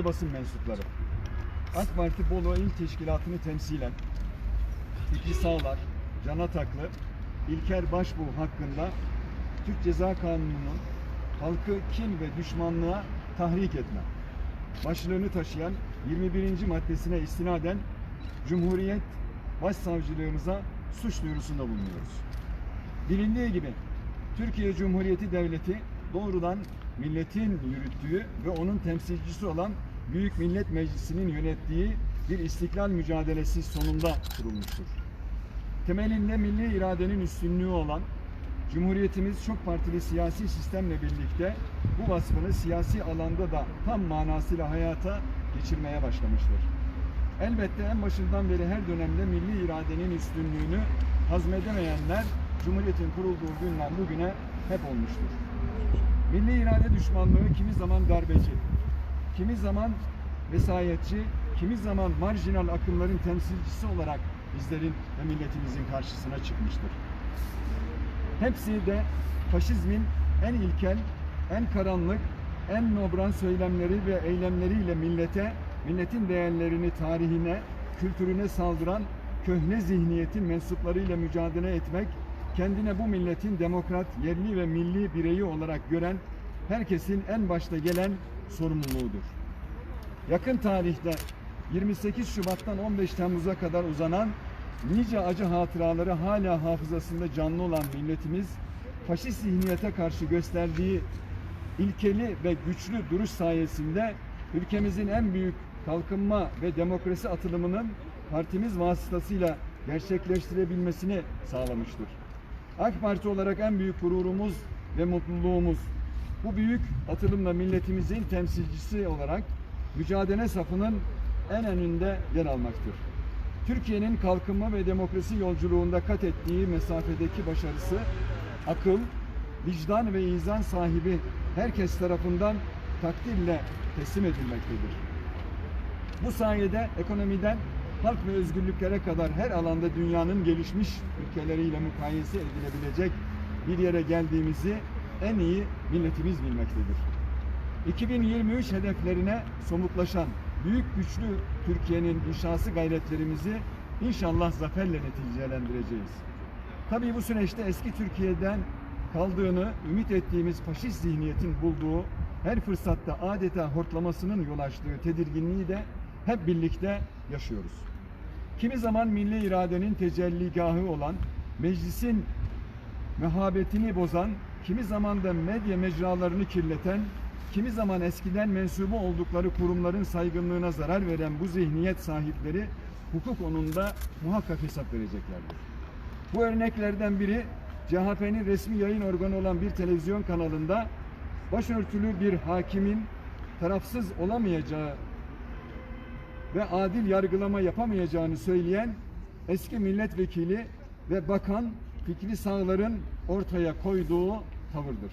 değerli basın mensupları. AK Parti Bolu İl Teşkilatı'nı temsilen Fikri Sağlar, Can Ataklı, İlker Başbuğ hakkında Türk Ceza Kanunu'nun halkı kin ve düşmanlığa tahrik etme başlığını taşıyan 21. maddesine istinaden Cumhuriyet Başsavcılığımıza suç duyurusunda bulunuyoruz. Bilindiği gibi Türkiye Cumhuriyeti Devleti doğrudan milletin yürüttüğü ve onun temsilcisi olan Büyük Millet Meclisi'nin yönettiği bir istiklal mücadelesi sonunda kurulmuştur. Temelinde milli iradenin üstünlüğü olan Cumhuriyetimiz çok partili siyasi sistemle birlikte bu vasfını siyasi alanda da tam manasıyla hayata geçirmeye başlamıştır. Elbette en başından beri her dönemde milli iradenin üstünlüğünü hazmedemeyenler Cumhuriyetin kurulduğu günden bugüne hep olmuştur. Milli irade düşmanlığı kimi zaman darbeci, kimi zaman vesayetçi, kimi zaman marjinal akımların temsilcisi olarak bizlerin ve milletimizin karşısına çıkmıştır. Hepsi de faşizmin en ilkel, en karanlık, en nobran söylemleri ve eylemleriyle millete, milletin değerlerini tarihine, kültürüne saldıran köhne zihniyetin mensuplarıyla mücadele etmek, kendine bu milletin demokrat, yerli ve milli bireyi olarak gören herkesin en başta gelen sorumluluğudur. Yakın tarihte 28 Şubat'tan 15 Temmuz'a kadar uzanan nice acı hatıraları hala hafızasında canlı olan milletimiz faşist zihniyete karşı gösterdiği ilkeli ve güçlü duruş sayesinde ülkemizin en büyük kalkınma ve demokrasi atılımının partimiz vasıtasıyla gerçekleştirebilmesini sağlamıştır. AK Parti olarak en büyük gururumuz ve mutluluğumuz bu büyük atılımla milletimizin temsilcisi olarak mücadele safının en önünde yer almaktır. Türkiye'nin kalkınma ve demokrasi yolculuğunda kat ettiği mesafedeki başarısı akıl, vicdan ve izan sahibi herkes tarafından takdirle teslim edilmektedir. Bu sayede ekonomiden halk ve özgürlüklere kadar her alanda dünyanın gelişmiş ülkeleriyle mukayese edilebilecek bir yere geldiğimizi en iyi milletimiz bilmektedir. 2023 hedeflerine somutlaşan büyük güçlü Türkiye'nin inşası gayretlerimizi inşallah zaferle neticelendireceğiz. Tabii bu süreçte eski Türkiye'den kaldığını ümit ettiğimiz faşist zihniyetin bulduğu her fırsatta adeta hortlamasının yol açtığı tedirginliği de hep birlikte yaşıyoruz. Kimi zaman milli iradenin tecelligahı olan meclisin mehabetini bozan, kimi zaman da medya mecralarını kirleten, kimi zaman eskiden mensubu oldukları kurumların saygınlığına zarar veren bu zihniyet sahipleri hukuk onunda muhakkak hesap vereceklerdir. Bu örneklerden biri CHP'nin resmi yayın organı olan bir televizyon kanalında başörtülü bir hakimin tarafsız olamayacağı ve adil yargılama yapamayacağını söyleyen eski milletvekili ve bakan Fikri Sağlar'ın ortaya koyduğu tavırdır.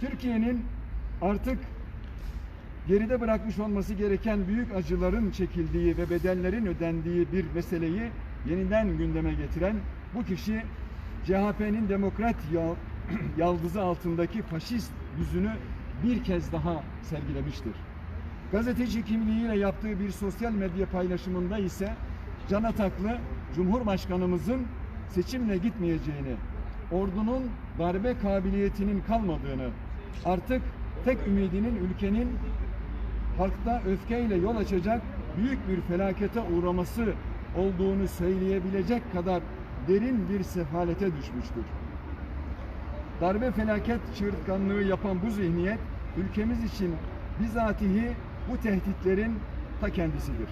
Türkiye'nin artık geride bırakmış olması gereken büyük acıların çekildiği ve bedellerin ödendiği bir meseleyi yeniden gündeme getiren bu kişi CHP'nin demokrat yal, yaldızı altındaki faşist yüzünü bir kez daha sergilemiştir. Gazeteci kimliğiyle yaptığı bir sosyal medya paylaşımında ise Can Ataklı Cumhurbaşkanımızın seçimle gitmeyeceğini, ordunun darbe kabiliyetinin kalmadığını, artık tek ümidinin ülkenin halkta öfkeyle yol açacak büyük bir felakete uğraması olduğunu söyleyebilecek kadar derin bir sefalete düşmüştür. Darbe felaket çığırtkanlığı yapan bu zihniyet ülkemiz için bizatihi bu tehditlerin ta kendisidir.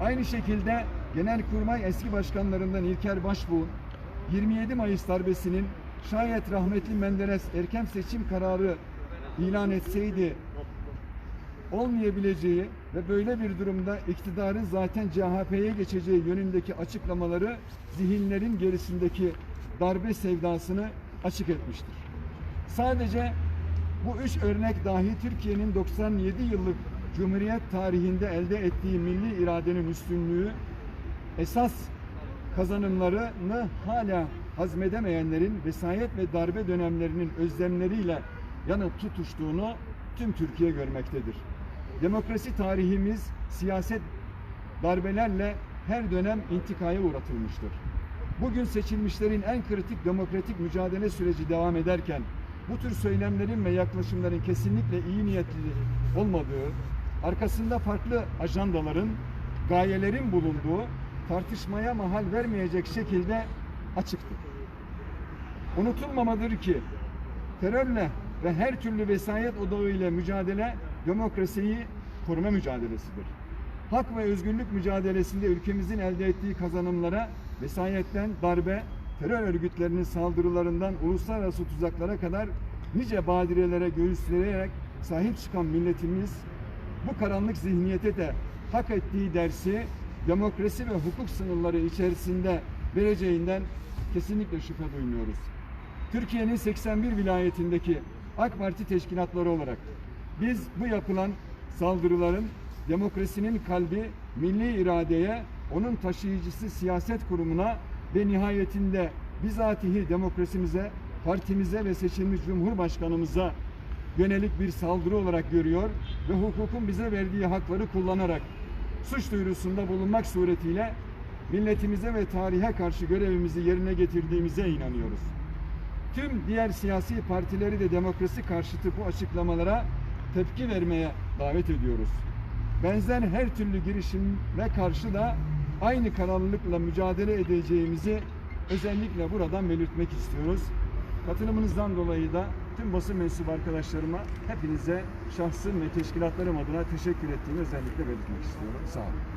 Aynı şekilde Genelkurmay eski başkanlarından İlker Başbuğ 27 Mayıs darbesinin şayet rahmetli Menderes erken seçim kararı ilan etseydi olmayabileceği ve böyle bir durumda iktidarın zaten CHP'ye geçeceği yönündeki açıklamaları zihinlerin gerisindeki darbe sevdasını açık etmiştir. Sadece bu üç örnek dahi Türkiye'nin 97 yıllık Cumhuriyet tarihinde elde ettiği milli iradenin üstünlüğü esas kazanımlarını hala hazmedemeyenlerin vesayet ve darbe dönemlerinin özlemleriyle yanıp tutuştuğunu tüm Türkiye görmektedir. Demokrasi tarihimiz siyaset darbelerle her dönem intikaya uğratılmıştır. Bugün seçilmişlerin en kritik demokratik mücadele süreci devam ederken bu tür söylemlerin ve yaklaşımların kesinlikle iyi niyetli olmadığı, arkasında farklı ajandaların, gayelerin bulunduğu tartışmaya mahal vermeyecek şekilde açıktır. Unutulmamadır ki terörle ve her türlü vesayet odağı ile mücadele demokrasiyi koruma mücadelesidir. Hak ve özgürlük mücadelesinde ülkemizin elde ettiği kazanımlara vesayetten darbe, terör örgütlerinin saldırılarından uluslararası tuzaklara kadar nice badirelere göğüsleyerek sahip çıkan milletimiz bu karanlık zihniyete de hak ettiği dersi demokrasi ve hukuk sınırları içerisinde vereceğinden kesinlikle şüphe duymuyoruz. Türkiye'nin 81 vilayetindeki AK Parti teşkilatları olarak biz bu yapılan saldırıların demokrasinin kalbi milli iradeye, onun taşıyıcısı siyaset kurumuna ve nihayetinde bizatihi demokrasimize, partimize ve seçilmiş Cumhurbaşkanımıza yönelik bir saldırı olarak görüyor ve hukukun bize verdiği hakları kullanarak suç duyurusunda bulunmak suretiyle milletimize ve tarihe karşı görevimizi yerine getirdiğimize inanıyoruz. Tüm diğer siyasi partileri de demokrasi karşıtı bu açıklamalara tepki vermeye davet ediyoruz. Benzer her türlü girişime karşı da aynı kararlılıkla mücadele edeceğimizi özellikle buradan belirtmek istiyoruz. Katılımınızdan dolayı da tüm basın mensubu arkadaşlarıma hepinize şahsım ve teşkilatlarım adına teşekkür ettiğimi özellikle belirtmek istiyorum. Sağ olun.